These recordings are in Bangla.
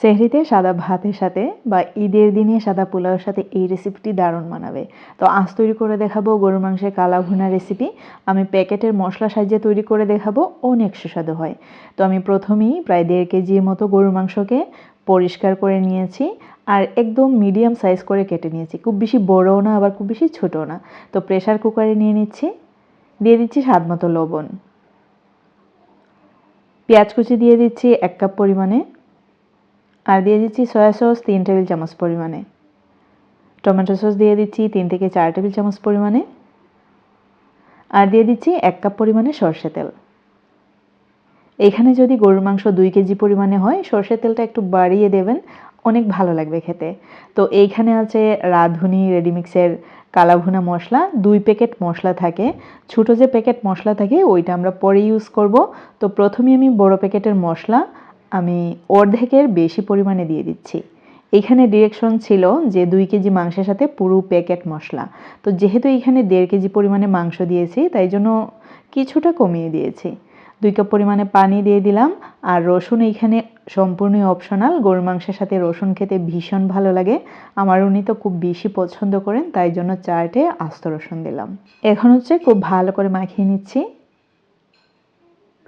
সেহরিতে সাদা ভাতের সাথে বা ঈদের দিনে সাদা পোলাওয়ের সাথে এই রেসিপিটি দারুণ মানাবে। তো আজ তৈরি করে দেখাবো গরুর মাংসের কালা ভুনা রেসিপি আমি প্যাকেটের মশলা সাহায্যে তৈরি করে দেখাবো, অনেক সুস্বাদু হয়। তো আমি প্রথমেই প্রায় দেড় কেজির মতো গরুর মাংসকে পরিষ্কার করে নিয়েছি আর একদম মিডিয়াম সাইজ করে কেটে নিয়েছি। খুব বেশি বড়ও না, আবার খুব বেশি ছোটও না। তো প্রেশার কুকারে নিয়ে নিচ্ছি। দিয়ে দিচ্ছি স্বাদ মতো লবণ। পেঁয়াজ কুচি দিয়ে দিচ্ছি এক কাপ পরিমাণে। আর দিয়ে দিচ্ছি সয়া সস তিন টেবিল চামচ পরিমাণে। টমেটো সস দিয়ে দিচ্ছি তিন থেকে চার টেবিল চামচ পরিমাণে। আর দিয়ে দিচ্ছি এক কাপ পরিমাণে সর্ষে তেল। এখানে যদি গরুর মাংস দুই কেজি পরিমাণে হয় সর্ষের তেলটা একটু বাড়িয়ে দেবেন, অনেক ভালো লাগবে খেতে। তো এইখানে আছে রাঁধুনি রেডিমিক্সের কালাভুনা মশলা, দুই প্যাকেট মশলা থাকে। ছোটো যে প্যাকেট মশলা থাকে, ওইটা আমরা পরে ইউজ করব। তো প্রথমে আমি বড় প্যাকেটের মশলা আমি অর্ধেকের বেশি পরিমাণে দিয়ে দিচ্ছি। এখানে ডিরেকশন ছিল যে দুই কেজি মাংসের সাথে পুরো প্যাকেট মশলা। তো যেহেতু এখানে দেড় কেজি পরিমাণে মাংস দিয়েছি, তাই জন্য কিছুটা কমিয়ে দিয়েছি। দুই কাপ পরিমাণে পানি দিয়ে দিলাম, আর রসুন এইখানে সম্পূর্ণই অপশনাল গরুর মাংসের সাথে রসুন খেতে ভীষণ ভালো লাগে। আমার উনি তো খুব বেশি পছন্দ করেন, তাই জন্য চারটে আস্ত রসুন দিলাম। এখন হচ্ছে খুব ভালো করে মাখিয়ে নিচ্ছি।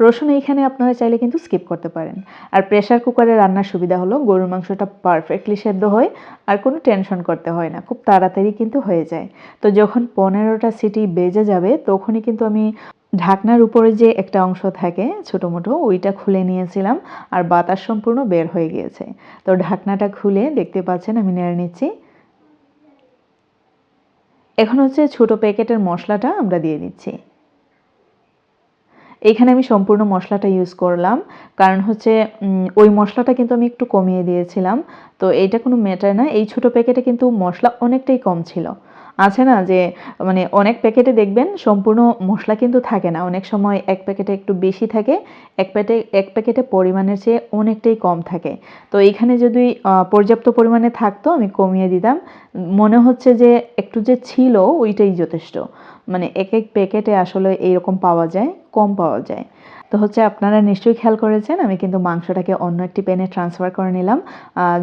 রসুন এইখানে আপনারা চাইলে কিন্তু স্কিপ করতে পারেন। আর প্রেশার কুকারে রান্নার সুবিধা হলো গরুর মাংসটা পারফেক্টলি সেদ্ধ হয় আর কোনো টেনশন করতে হয় না, খুব তাড়াতাড়ি কিন্তু হয়ে যায়। তো যখন পনেরোটা সিটি বেজে যাবে তখনই কিন্তু আমি ঢাকনার উপরে যে একটা অংশ থাকে ছোটো মোটো ওইটা খুলে নিয়েছিলাম আর বাতাস সম্পূর্ণ বের হয়ে গিয়েছে। তো ঢাকনাটা খুলে দেখতে পাচ্ছেন আমি নেড়ে নিচ্ছি। এখন হচ্ছে ছোটো প্যাকেটের মশলাটা আমরা দিয়ে দিচ্ছি। এইখানে আমি সম্পূর্ণ মশলাটা ইউজ করলাম। কারণ হচ্ছে ওই মশলাটা কিন্তু আমি একটু কমিয়ে দিয়েছিলাম। তো এইটা কোনো ম্যাটার না। এই ছোট প্যাকেটে কিন্তু মশলা অনেকটাই কম ছিল। আছে না যে মানে অনেক প্যাকেটে দেখবেন সম্পূর্ণ মশলা কিন্তু থাকে না। অনেক সময় এক প্যাকেটে একটু বেশি থাকে, এক প্যাটে, এক প্যাকেটে পরিমাণের চেয়ে অনেকটাই কম থাকে। তো এইখানে যদি পর্যাপ্ত পরিমাণে থাকতো, আমি কমিয়ে দিতাম। মনে হচ্ছে যে, একটু যে ছিল, ওইটাই যথেষ্ট। মানে এক এক প্যাকেটে আসলে এইরকম পাওয়া যায়, কম পাওয়া যায়। তো হচ্ছে আপনারা নিশ্চয়ই খেয়াল করেছেন, আমি কিন্তু মাংসটাকে অন্য একটি প্যানে ট্রান্সফার করে নিলাম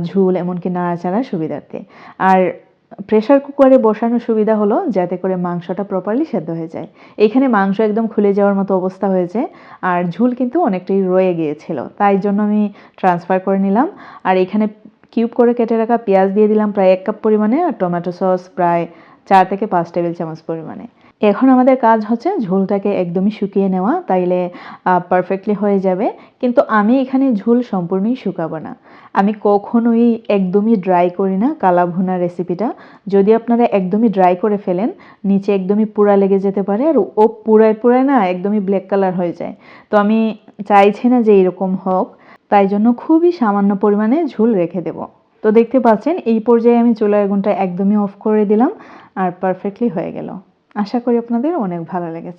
ঝুল এমনকি নাড়াচাড়ার সুবিধার্থে। আর প্রেশার কুকারে বসানোর সুবিধা হলো যাতে করে মাংসটা প্রপারলি সেদ্ধ হয়ে যায়। এখানে মাংস একদম খুলে যাওয়ার মতো অবস্থা হয়েছে, আর ঝুল কিন্তু অনেকটাই রয়ে গিয়েছিল। তাই জন্য আমি ট্রান্সফার করে নিলাম। আর এখানে কিউব করে কেটে রাখা পেঁয়াজ দিয়ে দিলাম প্রায় এক কাপ পরিমাণে, আর টমেটো সস প্রায় চার থেকে পাঁচ টেবিল চামচ পরিমাণে। এখন আমাদের কাজ হচ্ছে ঝোলটাকে একদমই শুকিয়ে নেওয়া, তাইলে পারফেক্টলি হয়ে যাবে। কিন্তু আমি এখানে ঝোল সম্পূর্ণই শুকাবো না। আমি কখনোই একদমই ড্রাই করি না কালা ভুনা রেসিপিটা যদি আপনারা একদমই ড্রাই করে ফেলেন, নিচে একদমই পুরা লেগে যেতে পারে আর ও পুরায় পুরায় না একদমই ব্ল্যাক কালার হয়ে যায়। তো আমি চাইছি না যে এরকম হোক, তাই জন্য খুবই সামান্য পরিমাণে ঝোল রেখে দেব। তো দেখতে পাচ্ছেন, এই পর্যায়ে আমি চুলার আগুনটা একদমই অফ করে দিলাম আর পারফেক্টলি হয়ে গেল। আশা করি আপনাদের অনেক ভালো লেগেছে।